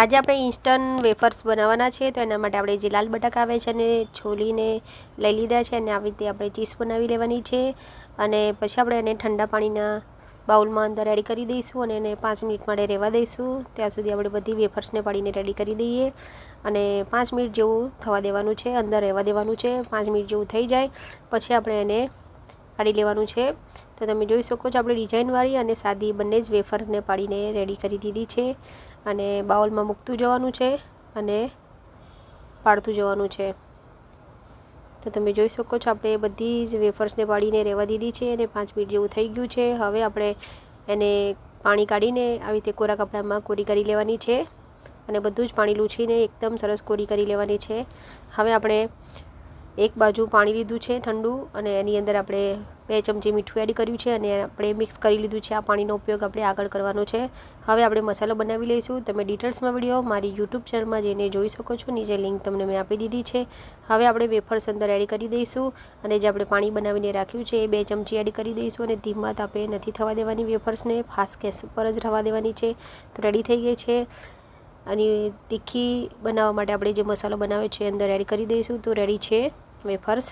આજે આપણે instant wafers બનાવવાના છે, તો એના માટે આપણે જે લાલ બટાકા આવે છે એને છોલીને લઈ લીધા છે અને આવી રીતે આપણે ચીઝ બનાવી લેવાની છે. અને પછી આપણે એને ઠંડા પાણીના બાઉલમાં અંદર એડ કરી દઈશું અને એને પાંચ મિનિટ માટે રહેવા દઈશું. ત્યાં સુધી આપણે બધી વેફર્સને પાડીને રેડી કરી દઈએ અને પાંચ મિનિટ જેવું થવા દેવાનું છે, અંદર રહેવા દેવાનું છે. પાંચ મિનિટ જેવું થઈ જાય, પછી આપણે એને કાઢી લેવાનું છે. તો તમે જોઈ શકો છો, આપણે ડિઝાઇનવાળી અને સાદી બંને જ વેફરને પાડીને રેડી કરી દીધી છે. અને બાઉલમાં મૂકતું જવાનું છે અને પાડતું જવાનું છે. તો તમે જોઈ શકો છો, આપણે બધી જ વેફર્સને પાડીને રહેવા દીધી છે અને પાંચ મિનિટ જેવું થઈ ગયું છે. હવે આપણે એને પાણી કાઢીને આવી રીતે કોરા કપડામાં કોરી કરી લેવાની છે. અને બધું જ પાણી લૂછીને એકદમ સરસ કોરી કરી લેવાની છે. હવે આપણે એક બાજુ પાણી લીધું છે ઠંડુ અને એની અંદર આપણે બે ચમચી મીઠું એડ કર્યું છે અને આપણે મિક્સ કરી લીધું છે આ પાણીનો ઉપયોગ આપણે આગળ કરવાનો છે. હવે આપણે મસાલો બનાવી લઈશું. તમે ડિટેલ્સમાં વીડિયો મારી યુટ્યુબ ચેનલમાં જઈને જોઈ શકો છો. નીચે લિંક તમને મેં આપી દીધી છે. હવે આપણે વેફર્સ અંદર એડ કરી દઈશું અને જે આપણે પાણી બનાવીને રાખ્યું છે એ બે ચમચી એડ કરી દઈશું અને ધીમા તાપે નથી થવા દેવાની વેફર્સને. ફાસ્ટ ગેસ ઉપર જ રવા દેવાની છે. તો રેડી થઈ ગઈ છે. અને તીખી બનાવવા માટે આપણે જે મસાલો બનાવ્યો છે અંદર એડ કરી દઈશું. તો રેડી છે વેફર્સ.